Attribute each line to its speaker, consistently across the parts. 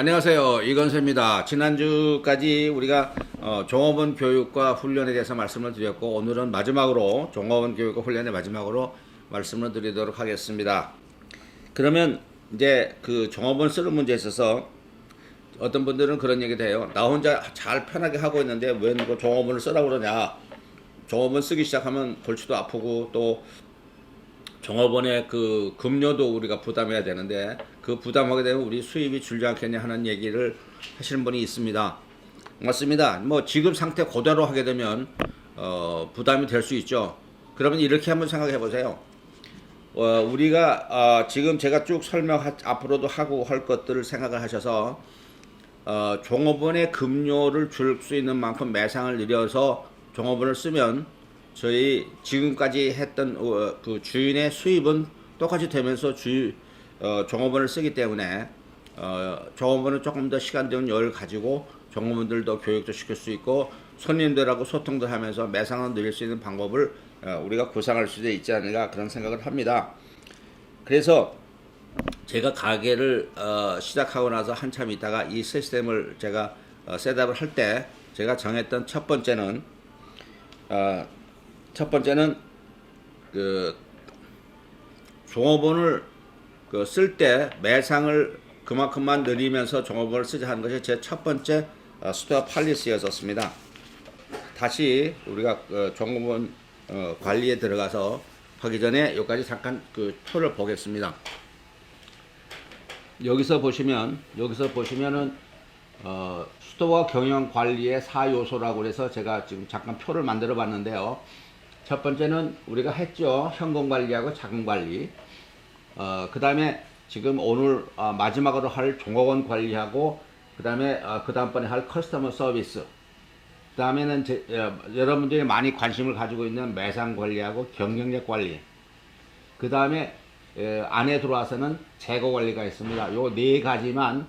Speaker 1: 안녕하세요. 이건세입니다. 지난주까지 우리가 어, 종업원 교육과 훈련에 대해서 말씀을 드렸고 오늘은 마지막으로 종업원 교육과 훈련의 마지막으로 말씀을 드리도록 하겠습니다. 그러면 이제 그 종업원 쓰는 문제에 있어서 어떤 분들은 그런 얘기도 해요. 나 혼자 잘 편하게 하고 있는데 왜 누가 종업원을 쓰라고 그러냐. 종업원 쓰기 시작하면 골치도 아프고 또 종업원의 그 급료도 우리가 부담해야 되는데 그 부담하게 되면 우리 수입이 줄지 않겠냐 하는 얘기를 하시는 분이 있습니다. 맞습니다. 뭐 지금 상태 그대로 하게 되면 어, 부담이 될 수 있죠. 그러면 이렇게 한번 생각해 보세요. 어, 우리가 어, 지금 제가 쭉 설명 앞으로도 하고 할 것들을 생각을 하셔서 어, 종업원의 급료를 줄 수 있는 만큼 매상을 늘려서 종업원을 쓰면 저희 지금까지 했던 어, 그 주인의 수입은 똑같이 되면서 주 어, 종업원을 쓰기 때문에 어, 종업원은 조금 더 시간적인 여유를 가지고 종업원들도 교육도 시킬 수 있고 손님들하고 소통도 하면서 매상을 늘릴 수 있는 방법을 어, 우리가 구상할 수도 있지 않을까 그런 생각을 합니다. 그래서 제가 가게를 어, 시작하고 나서 한참 있다가 이 시스템을 제가 어, 셋업을 할 때 제가 정했던 첫 번째는 어, 첫 번째는 그 종업원을 그 쓸 때 매상을 그만큼만 늘리면서 종업원을 쓰자 하는 것이 제 첫 번째 어, 스토어 팔리스였었습니다. 다시 우리가 그 종업원 어, 관리에 들어가서 하기 전에 여기까지 잠깐 그 표를 보겠습니다. 여기서 보시면 여기서 보시면은 어, 수도와 경영 관리의 4요소라고 해서 제가 지금 잠깐 표를 만들어 봤는데요. 첫 번째는 우리가 했죠. 현금 관리하고 자금 관리. 어, 그 다음에 지금 오늘 어, 마지막으로 할 종업원 관리하고 그 다음에 어, 그 다음번에 할 커스터머 서비스. 그 다음에는 제, 어, 여러분들이 많이 관심을 가지고 있는 매상 관리하고 경영력 관리. 그 다음에 안에 들어와서는 재고 관리가 있습니다. 요 네 가지만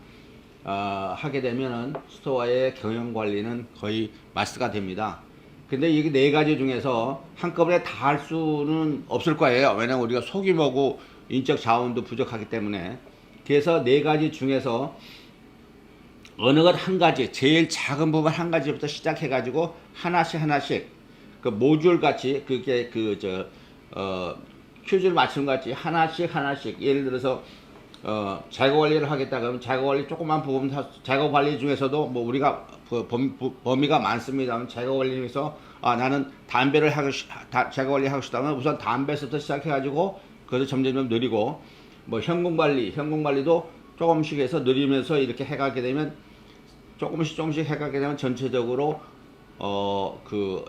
Speaker 1: 어, 하게 되면은 스토어의 경영 관리는 거의 마스터가 됩니다. 근데 이게 네 가지 중에서 한꺼번에 다 할 수는 없을 거예요. 왜냐면 우리가 소규모고 인적 자원도 부족하기 때문에. 그래서 네 가지 중에서 어느 것 한 가지, 제일 작은 부분 한 가지부터 시작해 가지고 하나씩 하나씩 그 모듈 같이 그게 그 저 어, 퀴즈를 맞추는 것 같이 하나씩 하나씩 예를 들어서 어, 재고 관리를 하겠다 그러면 재고 관리 조그만 부분 재고 관리 중에서도 뭐 우리가 그 범, 범위가 많습니다. 재고 관리 중에서 아 나는 담배를 하고 싶, 다, 재고 관리 하고 싶다면 우선 담배부터 시작해 가지고 그래서 점점점 느리고 뭐 현금 관리 현금 관리도 조금씩 해서 느리면서 이렇게 해가게 되면 조금씩 조금씩 해가게 되면 전체적으로 어 그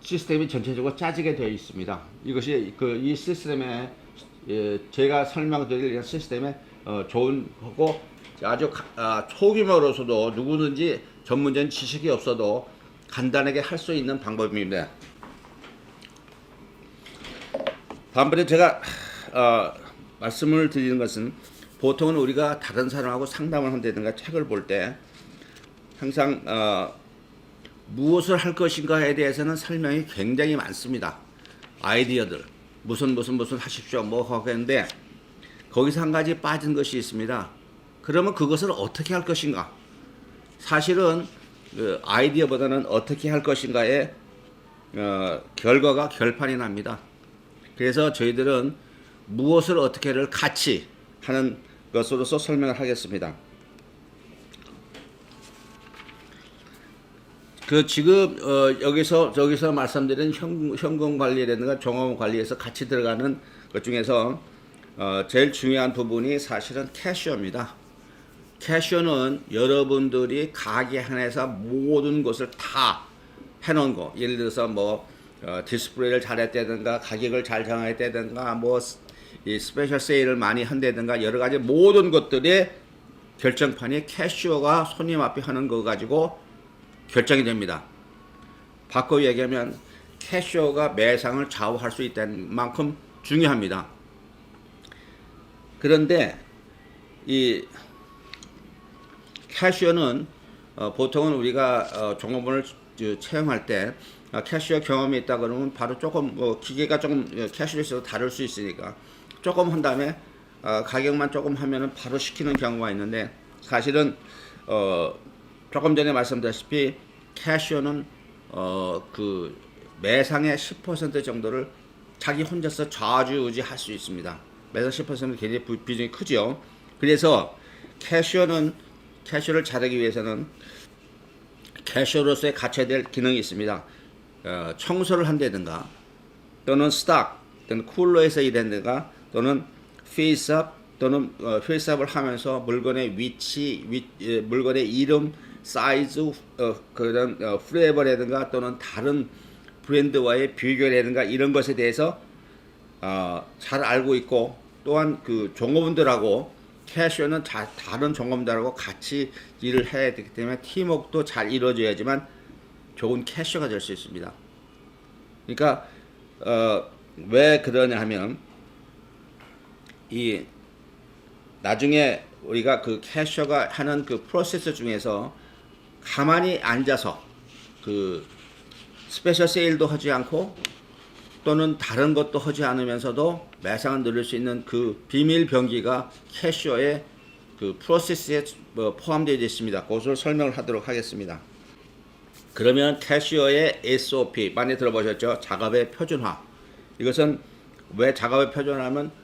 Speaker 1: 시스템이 전체적으로 짜지게 되어 있습니다. 이것이 그 이 시스템의 예, 제가 설명드릴 이 시스템의 어, 좋은 거고 아주 가, 아, 초규모로서도 누구든지 전문적인 지식이 없어도 간단하게 할 수 있는 방법입니다. 다음번에 제가 어, 말씀을 드리는 것은 보통은 우리가 다른 사람하고 상담을 한다든가 책을 볼 때 항상 어, 무엇을 할 것인가에 대해서는 설명이 굉장히 많습니다. 아이디어들 무슨 무슨 무슨 하십시오 뭐 하겠는데 거기서 한 가지 빠진 것이 있습니다. 그러면 그것을 어떻게 할 것인가? 사실은 그 아이디어보다는 어떻게 할 것인가에 어, 결과가 결판이 납니다. 그래서 저희들은 무엇을 어떻게를 같이 하는 것으로서 설명을 하겠습니다. 그 지금 어 여기서 저기서 말씀드린 현, 현금 관리라든가 종업 관리에서 같이 들어가는 것 중에서 어 제일 중요한 부분이 사실은 캐셔입니다. 캐셔는 여러분들이 가게 안에서 모든 것을 다 해놓은 거. 예를 들어서 뭐 어, 디스플레이를 잘했다든가 가격을 잘 정했다든가 뭐 이 스페셜 세일을 많이 한다든가 여러 가지 모든 것들의 결정판이 캐셔가 손님 앞에 하는 거 가지고 결정이 됩니다. 바꿔 얘기하면 캐셔가 매상을 좌우할 수 있다는 만큼 중요합니다. 그런데 이 캐셔는 어, 보통은 우리가 어, 종업원을 채용할 때 어, 캐셔 경험이 있다 그러면 바로 조금 뭐 기계가 조금 캐셔에 있어서 다를 수 있으니까 조금 한 다음에 어, 가격만 조금 하면은 바로 시키는 경우가 있는데 사실은 어, 조금 전에 말씀드렸다시피 캐시오는 어, 그 매상의 10% 정도를 자기 혼자서 좌지우지 할 수 있습니다. 매상 10%는 굉장히 부- 비중이 크죠. 그래서 캐시오는 캐시오를 잘하기 위해서는 캐시오로서의 갖춰야 될 기능이 있습니다. 어, 청소를 한다든가 또는 스탁 또는 쿨러에서 일한다든가 또는 페이스업 또는 어, 페이스업을 하면서 물건의 위치, 위, 예, 물건의 이름, 사이즈, 어, 그런 어, 플레이버라든가 또는 다른 브랜드와의 비교라든가 이런 것에 대해서 어, 잘 알고 있고 또한 그 종업원들하고 캐시어는 자, 다른 종업원들하고 같이 일을 해야 되기 때문에 팀워크도 잘 이루어져야지만 좋은 캐시어가 될 수 있습니다. 그러니까 어, 왜 그러냐 하면 이 나중에 우리가 그 캐셔가 하는 그 프로세스 중에서 가만히 앉아서 그 스페셜 세일도 하지 않고 또는 다른 것도 하지 않으면서도 매상을 누릴 수 있는 그 비밀 병기가 캐셔의 그 프로세스에 뭐 포함되어 있습니다. 그것을 설명을 하도록 하겠습니다. 그러면 캐시어의 SOP 많이 들어보셨죠? 작업의 표준화. 이것은 왜 작업의 표준화하면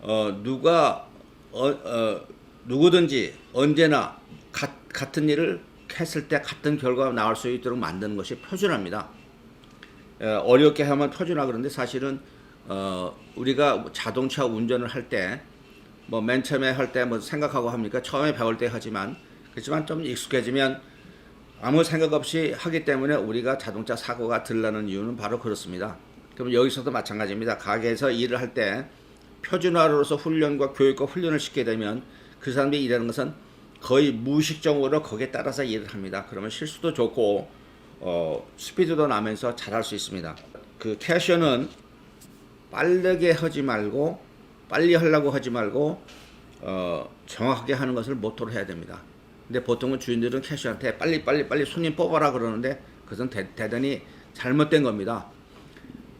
Speaker 1: 어, 누가 어, 어, 누구든지 언제나 가, 같은 일을 했을 때 같은 결과가 나올 수 있도록 만드는 것이 표준화입니다. 어, 어렵게 하면 표준화 그런데 사실은 어, 우리가 자동차 운전을 할 때 뭐 맨 처음에 할 때 뭐 생각하고 합니까? 처음에 배울 때 하지만 그렇지만 좀 익숙해지면 아무 생각 없이 하기 때문에 우리가 자동차 사고가 들라는 이유는 바로 그렇습니다. 그럼 여기서도 마찬가지입니다. 가게에서 일을 할때 표준화로서 훈련과 교육과 훈련을 시키게 되면 그 사람들이 일하는 것은 거의 무의식적으로 거기에 따라서 일을 합니다. 그러면 실수도 좋고 어, 스피드도 나면서 잘할 수 있습니다. 그 캐셔는 빠르게 하지 말고 빨리 하려고 하지 말고 어, 정확하게 하는 것을 모토로 해야 됩니다. 근데 보통은 주인들은 캐셔한테 빨리 빨리 빨리 손님 뽑아라 그러는데 그것은 대, 대단히 잘못된 겁니다.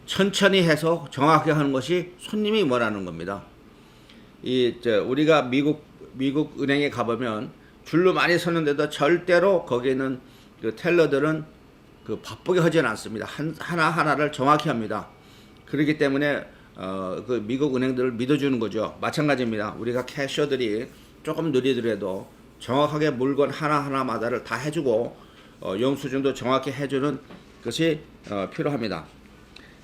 Speaker 1: 천천히 해서 정확하게 하는 것이 손님이 원하는 겁니다. 이저 우리가 미국 미국 은행에 가보면 줄로 많이 섰는데도 절대로 거기는 그 텔러들은 그 바쁘게 하지는 않습니다. 한, 하나 하나를 정확히 합니다. 그렇기 때문에 어, 그 미국 은행들을 믿어주는 거죠. 마찬가지입니다. 우리가 캐셔들이 조금 느리더라도 정확하게 물건 하나 하나마다를 다 해주고 어, 영수증도 정확히 해주는 것이 어, 필요합니다.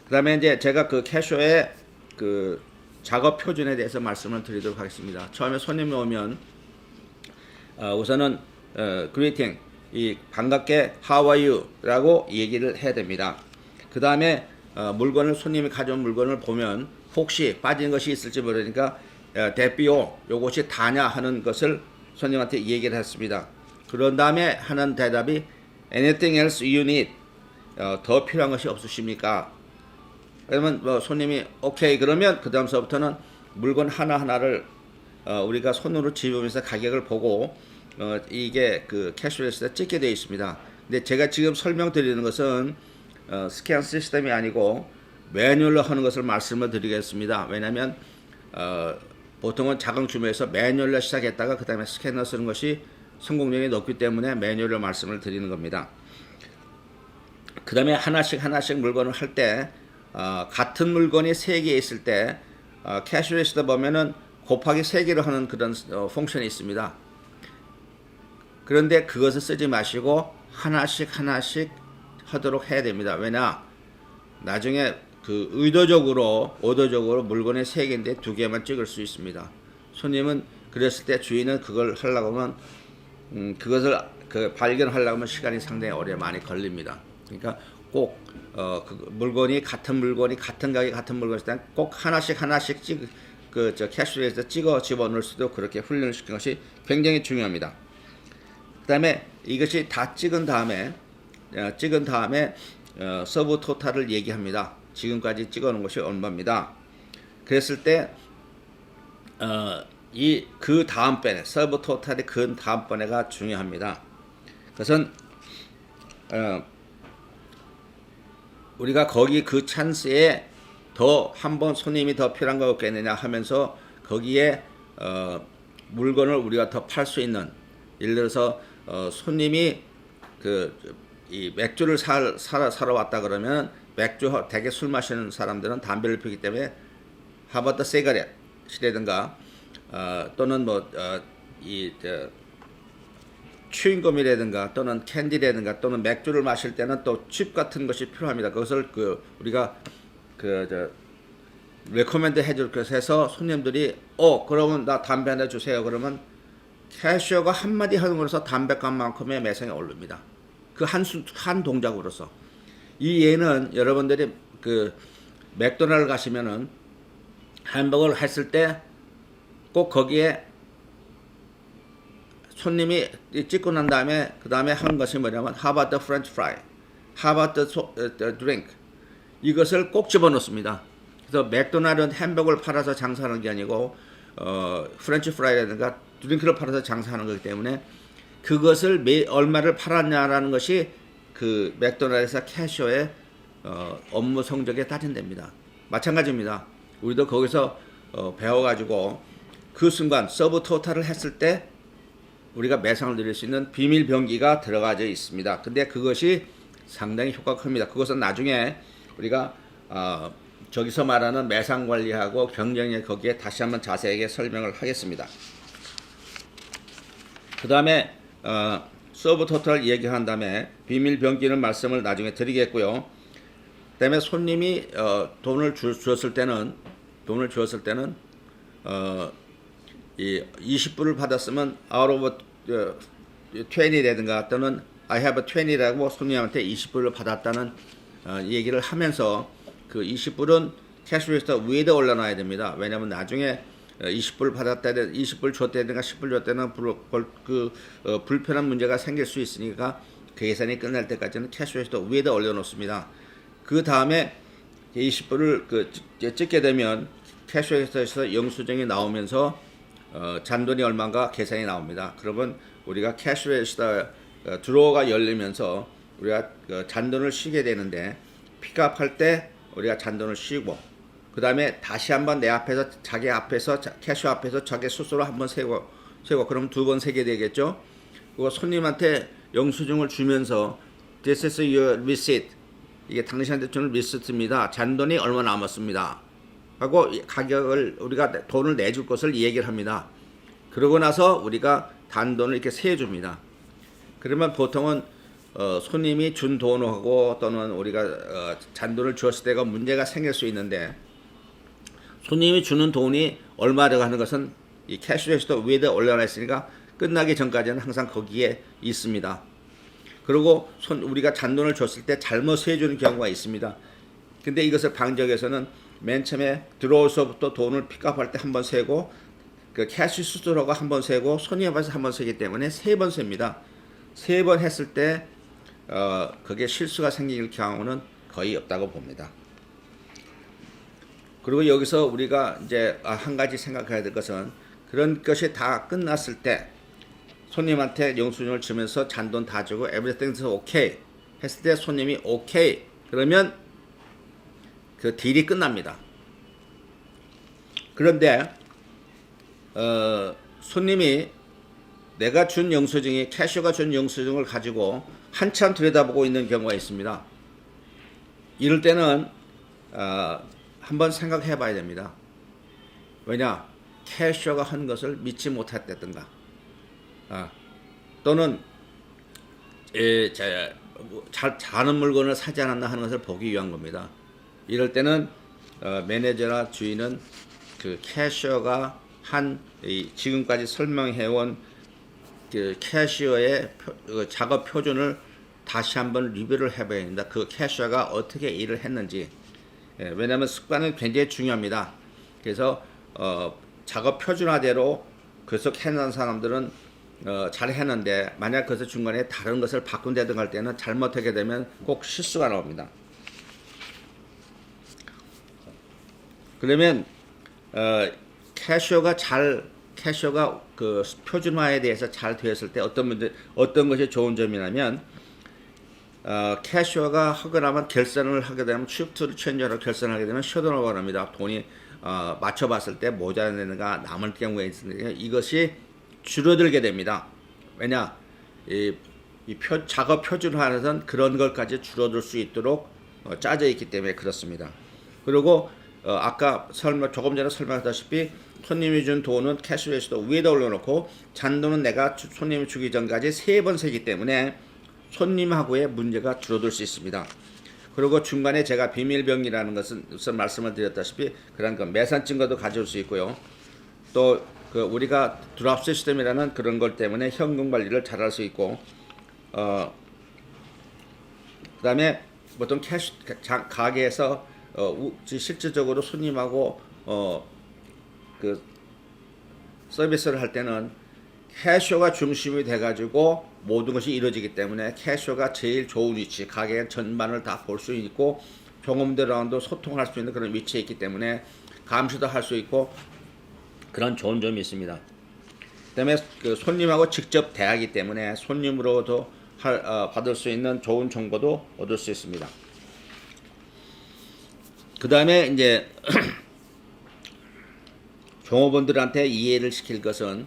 Speaker 1: 그다음에 이제 제가 그 캐쇼의 그 작업 표준에 대해서 말씀을 드리도록 하겠습니다. 처음에 손님이 오면 어, 우선은 어, greeting 이 반갑게 how are you라고 얘기를 해야 됩니다. 그 다음에 어, 물건을 손님이 가져온 물건을 보면 혹시 빠진 것이 있을지 모르니까 어, 대비오 요것이 다냐 하는 것을 손님한테 얘기를 했습니다. 그런 다음에 하는 대답이 anything else you need 어, 더 필요한 것이 없으십니까? 그러면 뭐 손님이 오케이 그러면 그 다음서부터는 물건 하나 하나를 어, 우리가 손으로 집으면서 가격을 보고 어, 이게 그 캐시레스에 찍게 되어 있습니다. 근데 제가 지금 설명드리는 것은 어, 스캔 시스템이 아니고 매뉴얼로 하는 것을 말씀을 드리겠습니다. 왜냐하면 어, 보통은 자동 주문에서 매뉴얼로 시작했다가 그 다음에 스캐너 쓰는 것이 성공률이 높기 때문에 매뉴얼로 말씀을 드리는 겁니다. 그 다음에 하나씩 하나씩 물건을 할 때 어, 같은 물건이 세 개 있을 때 어, 캐시레시다 보면은 곱하기 세 개를 하는 그런 어, 펑션이 있습니다. 그런데 그것을 쓰지 마시고 하나씩 하나씩 하도록 해야 됩니다. 왜냐 나중에 그 의도적으로 오도적으로 물건이 세 개인데 두 개만 찍을 수 있습니다. 손님은 그랬을 때 주인은 그걸 하려고 하면 음, 그것을 그 발견하려고 하면 시간이 상당히 오래 많이 걸립니다. 그러니까 꼭 어, 그 물건이 같은 물건이 같은 가게 같은 물건일 때는 꼭 하나씩 하나씩 찍 그 저 캐시에서 찍어 집어넣을 수도 그렇게 훈련을 시키는 것이 굉장히 중요합니다. 그 다음에 이것이 다 찍은 다음에 어, 찍은 다음에 어, 서브 토탈을 얘기합니다. 지금까지 찍어 놓은 것이 얼마입니다. 그랬을 때 어, 이 그 다음번에 서브 토탈의 그 다음번에가 중요합니다. 그것은 어, 우리가 거기 그 찬스에 더 한 번 손님이 더 필요한 거 없겠느냐 하면서 거기에 어, 물건을 우리가 더 팔 수 있는 예를 들어서 어, 손님이 그 이 맥주를 사, 사러, 사러 왔다 그러면 맥주 대개 술 마시는 사람들은 담배를 피우기 때문에 하버드 세가렛이라든가 어, 또는 뭐이 저, 추잉검이라든가 또는 캔디라든가 또는 맥주를 마실 때는 또 칩 같은 것이 필요합니다. 그것을 그 우리가 그저 레코멘드 해줄 것을 해서 손님들이 어 그러면 나 담배 하나 주세요. 그러면 캐셔가 한마디 하는 것으로서 담배값만큼의 매상이 오릅니다. 그 한 한 동작으로서 이 예는 여러분들이 그 맥도날드 가시면은 햄버거를 했을 때 꼭 거기에 손님이 찍고 난 다음에 그 다음에 한 것이 뭐냐면 How so, uh, the drink? 이것을 꼭 집어넣습니다. 그래서 맥도날드는 햄버거를 팔아서 장사하는 게 아니고 어, 프렌치 프라이라든가 드링크를 팔아서 장사하는 거기 때문에 그것을 매, 얼마를 팔았냐라는 것이 그 맥도날드에서 캐셔의 어, 업무 성적에 따진답니다. 마찬가지입니다. 우리도 거기서 어, 배워가지고 그 순간 서브 토탈을 했을 때 우리가 매상을 드릴 수 있는 비밀 병기가 들어가져 있습니다. 근데 그것이 상당히 효과가 큽니다. 그것은 나중에 우리가 어, 저기서 말하는 매상 관리하고 경쟁력 거기에 다시 한번 자세하게 설명을 하겠습니다. 그 다음에 어, 서브 토탈 얘기한 다음에 비밀 병기는 말씀을 나중에 드리겠고요. 그다음에 손님이 어, 돈을 주, 었을 때는 돈을 주었을 때는 어, 이 20불을 받았으면 out of 어, 20라든가 또는 I have a 20라고 손님한테 20불을 받았다는 어, 얘기를 하면서 그 20불은 캐시 리스터 위에다 올려놔야 됩니다. 왜냐하면 나중에 어, 20불 받았다, 20불 줬다든가 10불 줬다는 불, 불, 그 어, 불편한 문제가 생길 수 있으니까 그 계산이 끝날 때까지는 캐시 리스터 위에다 올려놓습니다. 그 다음에 20불을 그 찍- 찍게 되면 캐시 리스터에서 영수증이 나오면서 어, 잔돈이 얼마인가 계산이 나옵니다. 그러면 우리가 캐시레지스터 어, 드로어가 열리면서 우리가 그 잔돈을 쉬게 되는데 픽업할 때 우리가 잔돈을 쉬고 그 다음에 다시 한번 내 앞에서 자기 앞에서 자- 캐셔 앞에서 자기 스스로 한번 세고 세고 그럼 두 번 세게 되겠죠. 그리고 손님한테 영수증을 주면서 This is your receipt. 이게 당신한테 주는 리스트입니다. 잔돈이 얼마 남았습니다. 하고 이 가격을 우리가 돈을 내줄 것을 얘기를 합니다. 그러고 나서 우리가 단돈을 이렇게 세 줍니다. 그러면 보통은 어, 손님이 준 돈하고 또는 우리가 어, 잔돈을 주었을 때가 문제가 생길 수 있는데 손님이 주는 돈이 얼마라고 하는 것은 이 캐시레지스터 위에다 올려놔 있으니까 끝나기 전까지는 항상 거기에 있습니다. 그리고 손, 우리가 잔돈을 줬을 때 잘못 세주는 경우가 있습니다. 근데 이것을 위해서는 맨 처음에 들어오서부터 돈을 픽업할 때 한 번 세고 그 캐시 수수료가 한 번 세고 앞에서 한 번 세기 때문에 세 번 셉니다. 세 번 했을 때 어, 그게 실수가 생길 경우는 거의 없다고 봅니다. 그리고 여기서 우리가 이제 아, 한 가지 생각해야 될 것은 그런 것이 다 끝났을 때 손님한테 영수증을 주면서 잔돈 다 주고 everything's okay 했을 때 손님이 오케이 그러면 그 딜이 끝납니다. 그런데 어, 손님이 내가 준 영수증이 캐셔가 준 영수증을 가지고 한참 들여다보고 있는 경우가 있습니다. 이럴 때는 어, 한번 생각해 봐야 됩니다. 왜냐? 캐셔가 한 것을 믿지 못했다든가 아, 또는 에, 자, 뭐, 잘 자는 물건을 사지 않았나 하는 것을 보기 위한 겁니다. 이럴 때는 어, 매니저나 주인은 그 캐셔가 한 이, 지금까지 설명해온 그 표- 그 작업 표준을 다시 한번 리뷰를 해봐야 됩니다. 그 캐셔가 어떻게 일을 했는지. 예, 왜냐하면 습관은 굉장히 중요합니다. 그래서 어, 작업 표준화대로 계속 해놓은 사람들은 어, 잘 했는데 만약 그것을 중간에 다른 것을 바꾼다든가 할 때는 잘못하게 되면 꼭 실수가 나옵니다. 그러면 어, 캐셔가 잘 캐셔가 그 표준화에 대해서 잘 되었을 때 어떤 문제 어떤 것이 좋은 점이냐면 어, 캐셔가 하고 나면 결산을 하게 되면 쉬프트를 체인저로 결산하게 되면 셔도나가 합니다. 돈이 어, 맞춰봤을 때 모자라는가 남을 경우에 있으니까 이것이 줄어들게 됩니다. 왜냐 이, 이 표, 작업 하는 그런 것까지 줄어들 수 있도록 어, 짜져 있기 때문에 그렇습니다. 그리고 어, 아까 설명 조금 전에 설명했다시피 손님이 준 돈은 캐시레시도 위에다 올려놓고 잔돈은 내가 주- 손님이 주기 전까지 세 번 세기 때문에 손님하고의 문제가 줄어들 수 있습니다. 그리고 중간에 제가 비밀병이라는 것은 우선 말씀을 드렸다시피 그런 그 매산 증거도 가져올 수 있고요. 또 그 우리가 드랍 시스템이라는 그런 것 때문에 현금 관리를 잘할 수 있고 어 그다음에 보통 캐시 가- 가게에서 어 우- 실질적으로 손님하고 어 그 서비스를 할 때는 캐쇼가 중심이 돼가지고 모든 것이 이루어지기 때문에 캐쇼가 제일 좋은 위치, 가게 전반을 다 볼 수 있고 경험대로도 소통할 수 있는 그런 위치에 있기 때문에 감시도 할 수 있고 그런 좋은 점이 있습니다. 그다음에 그 손님하고 직접 대하기 때문에 손님으로도 할, 어, 받을 수 있는 좋은 정보도 얻을 수 있습니다. 그 다음에 이제 종업원들한테 이해를 시킬 것은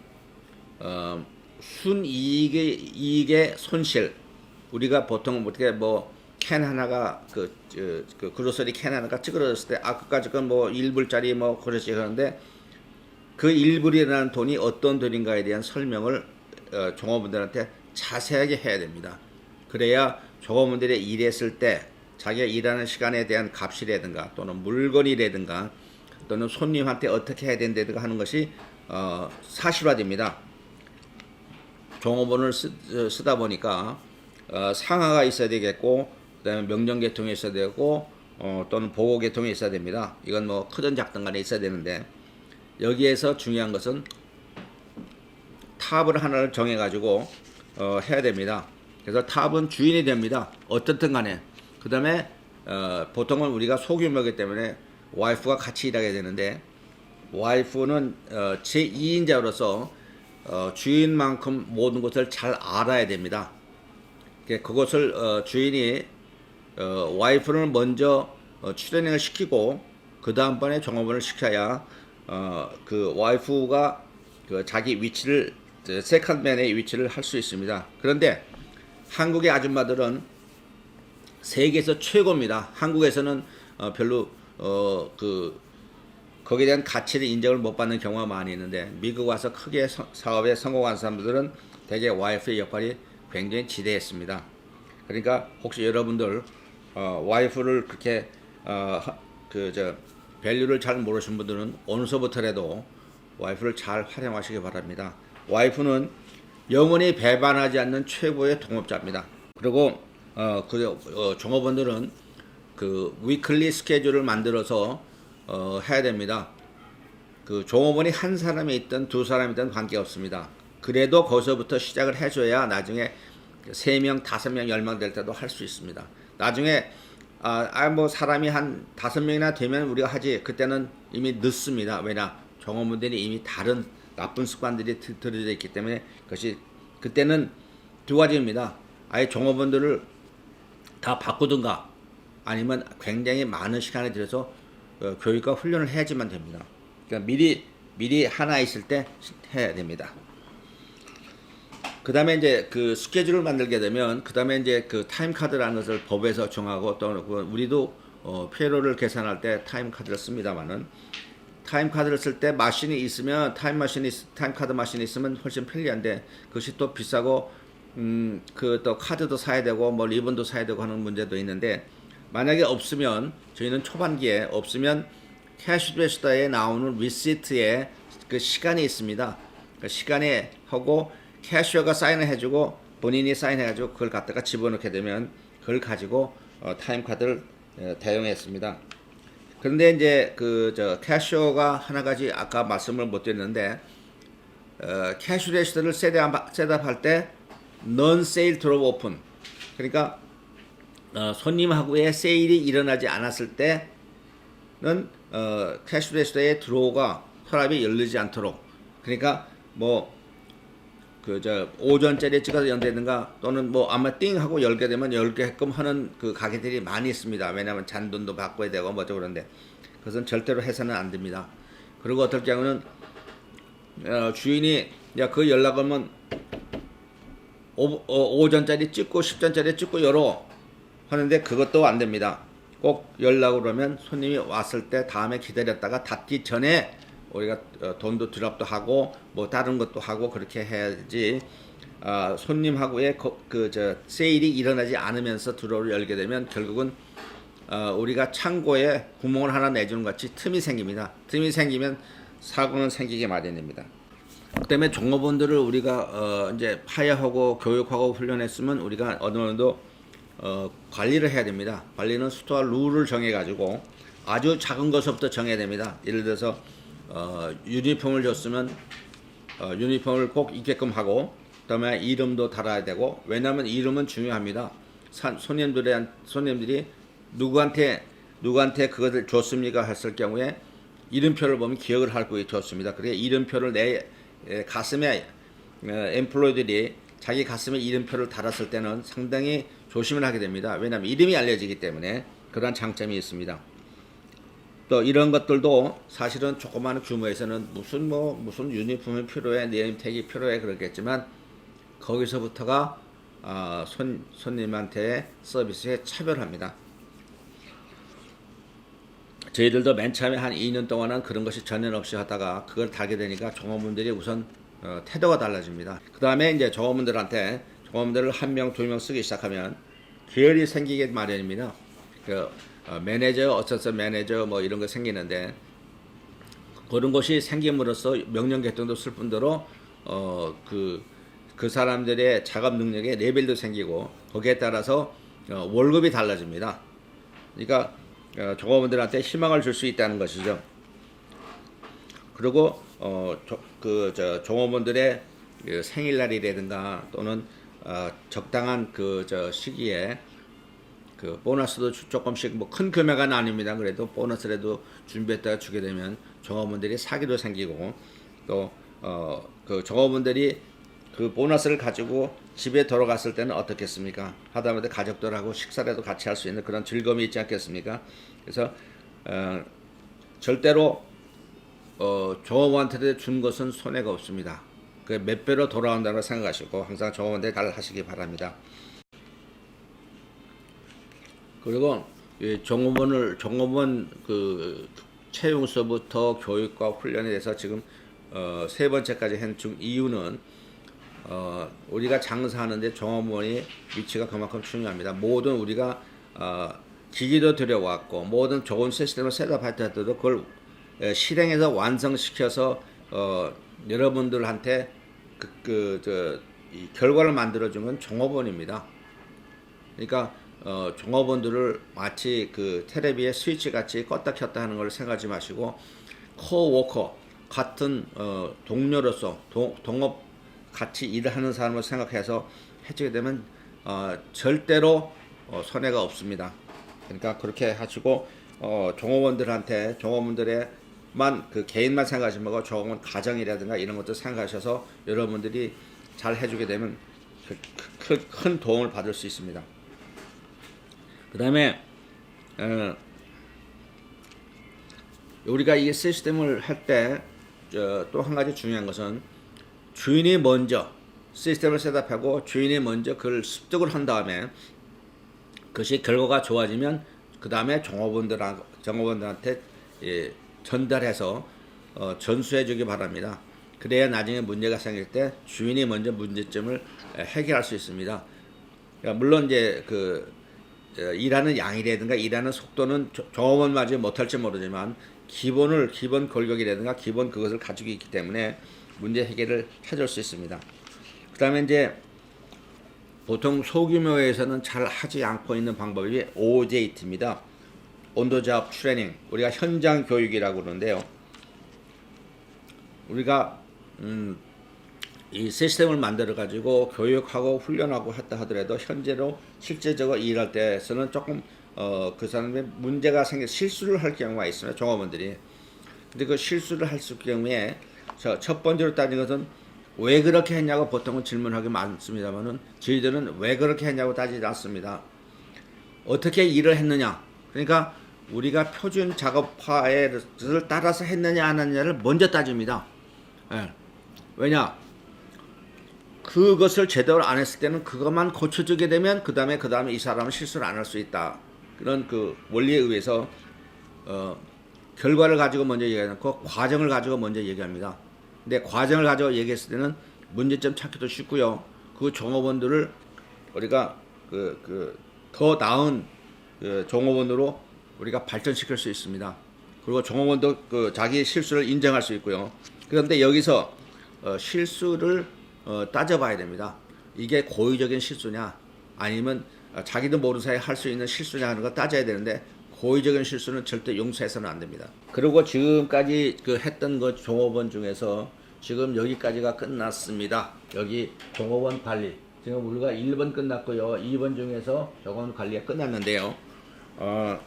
Speaker 1: 어, 순이익의 이익의 손실 우리가 보통 어떻게 뭐 캔 하나가 그, 저, 그 그로서리 캔 하나가 찌그러졌을 때 아까까지 건뭐 1불짜리 뭐 그러지 하는데 그 1불이라는 돈이 어떤 돈인가에 대한 설명을 어, 종업원들한테 자세하게 해야 됩니다. 그래야 종업원들이 일했을 때 자기가 일하는 시간에 대한 값이라든가 또는 물건이라든가 또는 손님한테 어떻게 해야 된다든가 하는 것이 어, 사실화됩니다. 종업원을 쓰, 어, 쓰다 보니까 어, 상하가 있어야 되겠고 그다음에 명령 계통이 있어야 되고 어, 또는 보고 계통이 있어야 됩니다. 이건 뭐 크든 작든 간에 있어야 되는데 여기에서 중요한 것은 탑을 하나를 정해 가지고 어, 해야 됩니다. 그래서 탑은 주인이 됩니다. 어떻든 간에 그 다음에 어, 보통은 우리가 소규모이기 때문에 와이프가 같이 일하게 되는데 와이프는 어, 제 2인자로서 어, 주인만큼 모든 것을 잘 알아야 됩니다. 그- 그것을 어, 주인이 어, 와이프를 먼저 어, 트레이닝을 시키고 그 다음번에 종업원을 시켜야 어, 그 와이프가 그 자기 위치를 그 세컨맨의 위치를 할 수 있습니다. 그런데 한국의 아줌마들은 세계에서 최고입니다. 한국에서는 어, 별로 어, 그 거기에 대한 가치를 인정을 못 받는 경우가 많이 있는데 미국 와서 크게 서- 사업에 성공한 사람들은 대개 와이프의 역할이 굉장히 지대했습니다. 그러니까 혹시 여러분들 어, 와이프를 그렇게 어, 그저 밸류를 잘 모르신 분들은 어느서부터라도 와이프를 잘 활용하시기 바랍니다. 와이프는 영원히 배반하지 않는 최고의 동업자입니다. 그리고 어, 그 어, 종업원들은 그 위클리 스케줄을 만들어서 어, 해야 됩니다. 그 종업원이 한 사람이 있든 두 사람이 있든 관계 없습니다. 그래도 거기서부터 시작을 해줘야 나중에 세 명, 다섯 명, 열 명 될 때도 할 수 있습니다. 나중에 아, 아, 뭐 사람이 한 다섯 명이나 되면 우리가 하지. 그때는 이미 늦습니다. 왜냐? 종업원들이 이미 다른 나쁜 습관들이 드- 들어져 있기 때문에 그것이 그때는 두 가지입니다. 아예 종업원들을 다 바꾸든가 아니면 굉장히 많은 시간을 들여서 어, 교육과 훈련을 해야지만 됩니다. 그러니까 미리 미리 하나 있을 때 해야 됩니다. 그 다음에 이제 그 스케줄을 만들게 되면 그 다음에 이제 그 타임 카드라는 것을 법에서 정하고 또그 우리도 어, 페로를 계산할 때 타임 카드를 씁니다만은 타임 카드를 쓸 때 마신이 있으면 타임 마신이 있- 타임 카드 마신이 있으면 훨씬 편리한데 그것이 또 비싸고 음 그 또 카드도 사야 되고 뭐 리본도 사야 되고 하는 문제도 있는데 만약에 없으면 저희는 초반기에 없으면 캐시레시다에 나오는 리시트에 그 시간이 있습니다. 그 시간에 하고 캐셔가 사인을 해주고 본인이 사인해가지고 그걸 갖다가 집어넣게 되면 그걸 가지고 어, 타임 카드를 어, 대용했습니다. 그런데 이제 그 저 캐셔가 하나 가지 아까 말씀을 못 드렸는데 어, 캐슈레시드를 셋업, 셋업할 때 non sale drop open 그러니까 어, 손님하고의 세일이 일어나지 않았을 때는 어, 캐슈레시드의 드로우가 서랍이 열리지 않도록 그러니까 뭐 그 저 오전짜리 찍어서 연대든가 또는 뭐 아마 띵 하고 열게 되면 열게끔 하는 그 가게들이 많이 있습니다. 왜냐하면 잔돈도 바꿔야 되고 뭐죠 그런데 그것은 절대로 해서는 안 됩니다. 그리고 어떨 경우는 어, 주인이 야 그 연락 오면 오, 어, 5전짜리 찍고 10전짜리 찍고 열어 하는데 그것도 안 됩니다. 꼭 연락을 오면 손님이 왔을 때 다음에 기다렸다가 닫기 전에 우리가 어, 돈도 드랍도 하고 뭐 다른 것도 하고 그렇게 해야지 아, 손님하고의 그저 세일이 일어나지 않으면서 드로를 열게 되면 결국은 어, 우리가 창고에 구멍을 하나 내주는 것 같이 틈이 생깁니다. 틈이 생기면 사고는 생기게 마련입니다. 그 때문에 종업원들을 우리가 어, 이제 파야하고 교육하고 훈련했으면 우리가 어느 정도 어, 관리를 해야 됩니다. 관리는 수토와 룰을 정해가지고 아주 작은 것부터 정해야 됩니다. 예를 들어서 어, 유니폼을 줬으면 어, 유니폼을 꼭 입게끔 하고 그다음에 이름도 달아야 되고 왜냐하면 이름은 중요합니다. 산, 손님들의 손님들이 누구한테 누구한테 그것을 줬습니까 했을 경우에 이름표를 보면 기억을 할 거에 좋습니다. 그래 이름표를 내 에, 가슴에 어, 엠플로이들이 자기 가슴에 이름표를 달았을 때는 상당히 조심을 하게 됩니다. 왜냐하면 이름이 알려지기 때문에 그러한 장점이 있습니다. 또 이런 것들도 사실은 조그마한 규모에서는 무슨 뭐 무슨 유니폼이 필요해 네임택이 필요해 그렇겠지만 거기서부터가 어, 손, 손님한테 서비스에 차별합니다. 저희들도 맨 처음에 한 2년 동안은 그런 것이 전혀 없이 하다가 그걸 달게 되니까 종업원들이 우선 어, 태도가 달라집니다. 그 다음에 이제 종업원들한테 종업원들을 한 명, 두 명 쓰기 시작하면 계열이 생기게 마련입니다. 그 어, 매니저, 어쩌서 매니저 뭐 이런 거 생기는데 그런 것이 생김으로써 명령 개통도 쓸 뿐더러 어그 그 사람들의 작업 능력의 레벨도 생기고 거기에 따라서 어, 월급이 달라집니다. 그러니까 어, 종업원들한테 희망을 줄 수 있다는 것이죠. 그리고 어, 그 저 종업원들의 그 생일날이라든가 또는 어, 적당한 그 저 시기에 그 보너스도 주- 조금씩 뭐 큰 금액은 아닙니다. 그래도 보너스라도 준비했다가 주게 되면 종업원들이 사기도 생기고 또어그 종업원들이 그 보너스를 가지고 집에 돌아갔을 때는 어떻겠습니까? 하다못해 가족들하고 식사라도 같이 할 수 있는 그런 즐거움이 있지 않겠습니까? 그래서 어, 절대로 어, 종업원한테 준 것은 손해가 없습니다. 그 몇 배로 돌아온다고 생각하시고 항상 종업원한테 잘 하시기 바랍니다. 그리고 이 종업원을 종업원 그 채용서부터 교육과 훈련에 대해서 지금 어, 세 번째까지 한중 이유는 어, 우리가 장사하는데 종업원의 위치가 그만큼 중요합니다. 모든 우리가 어, 기기도 들여왔고 모든 좋은 시스템을 셋업할 때도 그걸 에, 실행해서 완성시켜서 어, 여러분들한테 그, 그, 저, 이 결과를 만들어주는 종업원입니다. 그러니까 어, 종업원들을 마치 그 테레비의 스위치 같이 껐다 켰다 하는 걸 생각하지 마시고 코워커 같은 어, 동료로서 동, 동업 같이 일하는 사람을 생각해서 해주게 되면 어, 절대로 어, 손해가 없습니다. 그러니까 그렇게 하시고 어, 종업원들한테 종업원들의만 그 개인만 생각하지 말고 종업원 가정이라든가 이런 것도 생각하셔서 여러분들이 잘 해주게 되면 그, 그, 큰, 큰 도움을 받을 수 있습니다. 그 다음에 어, 우리가 이 시스템을 할 때 또한 가지 중요한 것은 주인이 먼저 시스템을 셋업하고 주인이 먼저 그걸 습득을 한 다음에 그것이 결과가 좋아지면 그 다음에 종업원들한 종업원들한테 예, 전달해서 어, 전수해 주기 바랍니다. 그래야 나중에 문제가 생길 때 주인이 먼저 문제점을 에, 해결할 수 있습니다. 그러니까 물론 이제 그 어, 일하는 양이라든가 일하는 속도는 조- 종업원마저 못할지 모르지만 기본을 기본 골격이라든가 기본 그것을 가지고 있기 때문에 문제 해결을 해줄 수 있습니다. 그 다음에 이제 보통 소규모에서는 잘 하지 않고 있는 방법이 OJT입니다. 온도잡 트레이닝 우리가 현장 교육이라고 그러는데요. 우리가 음, 이 시스템을 만들어 가지고 교육하고 훈련하고 했다 하더라도 현재로 실제적으로 일할 때에서는 조금 어, 그 사람의 문제가 생겨 실수를 할 경우가 있습니다. 종업원들이. 근데 그 실수를 할수 경우에 저첫 번째로 따진 것은 왜 그렇게 했냐고 보통은 질문하기 많습니다만은 저희들은 왜 그렇게 했냐고 따지지 않습니다. 어떻게 일을 했느냐. 그러니까 우리가 표준 작업화를 따라서 했느냐 안 했느냐를 먼저 따집니다. 예. 왜냐? 그것을 제대로 안 했을 때는 그것만 고쳐주게 되면 그 다음에 그 다음에 이 사람은 실수를 안 할 수 있다. 그런 그 원리에 의해서 어, 결과를 가지고 먼저 얘기하고 과정을 가지고 먼저 얘기합니다. 근데 과정을 가지고 얘기했을 때는 문제점 찾기도 쉽고요. 그 종업원들을 우리가 그 그 더 나은 그 종업원으로 우리가 발전시킬 수 있습니다. 그리고 종업원도 그 자기 실수를 인정할 수 있고요. 그런데 여기서 어, 실수를 어, 따져봐야 됩니다. 이게 고의적인 실수냐 아니면 어, 자기도 모르는 사이에 할 수 있는 실수냐 하는 거 따져야 되는데 고의적인 실수는 절대 용서해서는 안 됩니다. 그리고 지금까지 그 했던 그 종업원 중에서 지금 여기까지가 끝났습니다. 여기 종업원 관리. 지금 우리가 1번 끝났고요. 2번 중에서 종업원 관리가 끝났는데요. 어,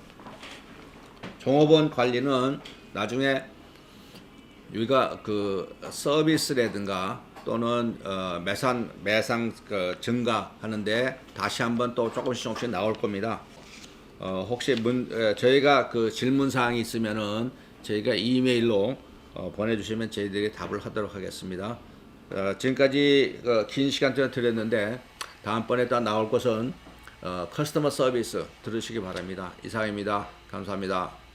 Speaker 1: 종업원 관리는 나중에 우리가 그 서비스라든가 또는 어, 매상 매상 그 증가하는데 다시 한번 또 조금씩 조금씩 나올 겁니다. 어, 혹시 문 에, 저희가 그 질문 사항이 있으면은 저희가 이메일로 어, 보내주시면 저희들이 답을 하도록 하겠습니다. 어, 지금까지 그긴 시간 동안 드렸는데 다음번에 또 나올 것은 어, 커스터머 서비스 들으시기 바랍니다. 이상입니다. 감사합니다.